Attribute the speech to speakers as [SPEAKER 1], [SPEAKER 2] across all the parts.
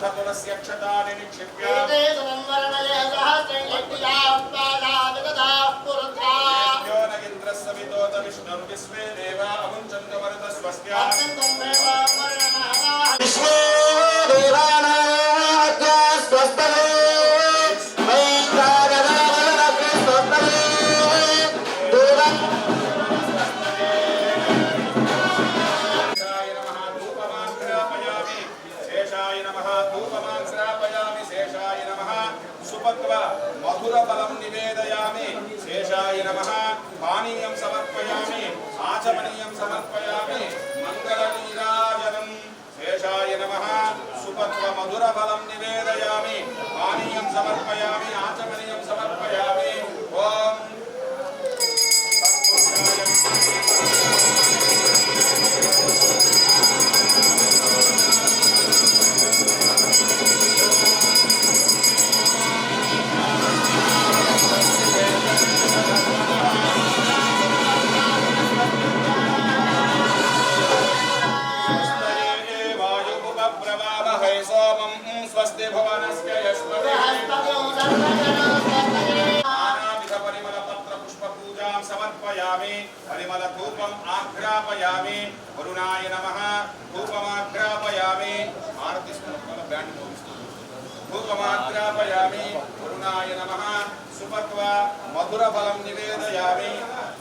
[SPEAKER 1] పుష్పగంధ తులస్య క్షతాని నిక్షిప్య యో న ఇంద్రస్య వితోత సుపక్వ మధుర ఫలం నివేదయామి శేషాయ నమః పానీయం సమర్పయామి ఆచమనీయం సమర్పయామి మంగళ నీరాజనం శేషాయ నమః సుపక్వ మధుర ఫలం स्वस्ति भुवनस्य यस्मदेनाविधपरिमलपत्रपुष्पपूजां समर्पयामि। परिमलधूपम् आघ्रापयामि वरुणाय नमः। धूपमाघ्रापयामि धूपमाघ्रापयामि वरुणाय नमः। सुपक्व मधुरफलं निवेदयामि।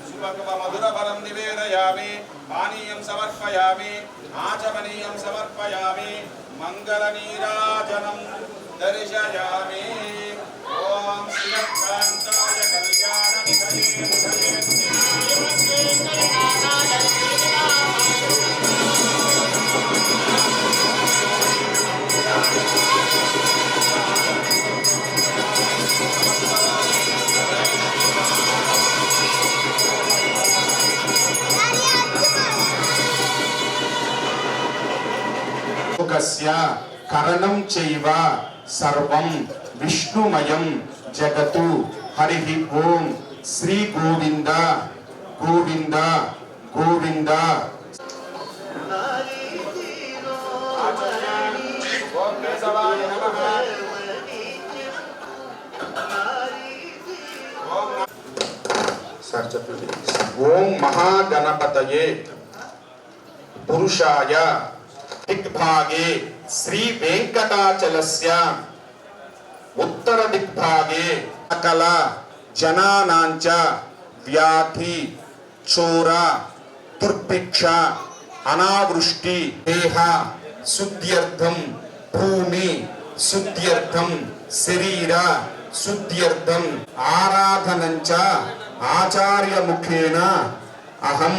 [SPEAKER 1] सुपक्व मधुरफलं निवेदयामि। पानीयं समर्पयामि। आचमनीयं समर्पयामि। मङ्गलनीराजनं दर्शयामि
[SPEAKER 2] లోకస్య కరణం చైవ సర్వం విష్ణుమయం జగతు. హరి ఓం. శ్రీ గోవింద. గోవింద. గోవింద. సార్ చెప్పండి. ఓం మహాగణపతయే పురుషాయ దిగ్భాగే శ్రీ వెంకటాచలస్య ఉత్తర దిగ్భాగే సకల జనానాంచ వ్యాధి చోర దుర్భిక్ష అనావృష్టి దేహ శుద్ధ్యర్థం భూమి శుద్ధ్యర్థం శరీర శుద్ధ్యర్థం ఆరాధనంచ ఆచార్యముఖేన అహం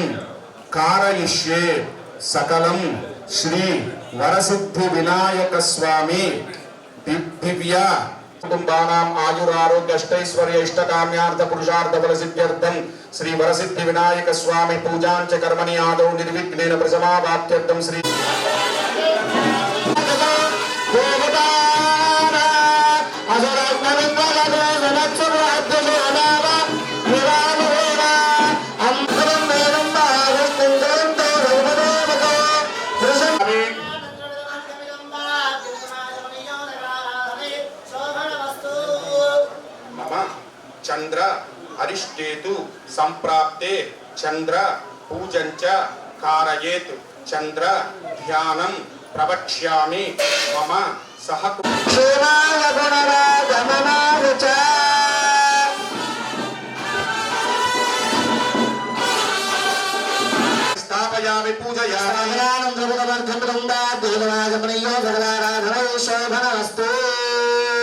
[SPEAKER 2] కారయిష్యే సకలం శ్రీ వరసిద్ధి వినాయక స్వామి ది- దివ్య కుటుంబానాం ఆయురారోగ్య అష్టైశ్వర్య ఇష్టకామ్యార్థ పురుషార్థ ఫల సిద్ధ్యర్థం శ్రీ వరసిద్ధి వినాయక స్వామి పూజాంచ కర్మణి ఆదౌ నిర్విఘ్నేన ప్రజమావాప్త్యర్థం శ్రీ అరిష్టేతు సంప్రాప్తే చంద్ర పూజంచ కారయేత్. చంద్ర ధ్యానం ప్రవక్ష్యామి మమ సహ స్థాపయామి పూజయామి.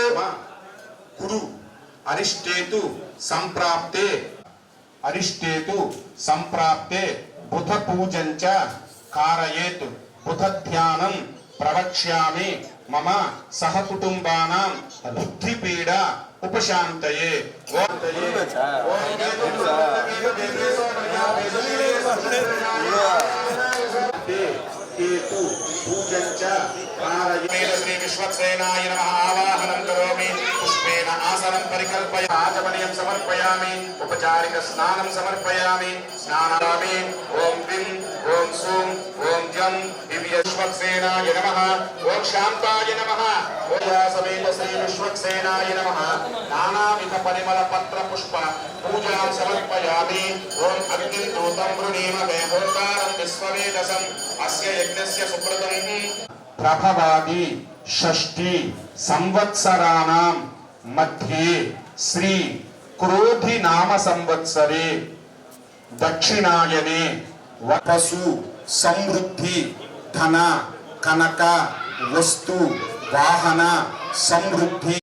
[SPEAKER 2] మమ గురు అరిష్టేతు సంప్రాప్తే అరిష్టేతు సంప్రాప్తే బుధ పూజంచ కారయేత్ బుధ ధ్యానం ప్రవక్ష్యామి మమ సహకుటుంబానాం బుద్ధిపీడ ఉపశాంతయే. ఓ
[SPEAKER 1] పుష్పేణ ఆసనం పరికల్పయ ఆచమనీయం సమర్పయామి ఉపచారిక స్నానం సమర్పయామి స్నానామి ఓం విం ఓం సూం ఓం జం దివ్యశ్వక్సేనాయ నమ ఓం శాంతాయ నమ ఓయాసమేత శ్రీ విశ్వక్సేనాయ నమ నానావిధ పరిమళ పత్ర పుష్ప పూజాం సమర్పయామి ఓం అగ్నిం దూతం వృణీమతే హోతారం విశ్వవేదసం అస్య యజ్ఞస్య సుకృతం
[SPEAKER 2] ప్రభవాది షష్ఠి సంవత్సరాణం మధ్యే శ్రీ క్రోధి నామ సంవత్సరే దక్షిణాయనే వపసు సమృద్ధి ధన కనక వస్తు వాహన సమృద్ధి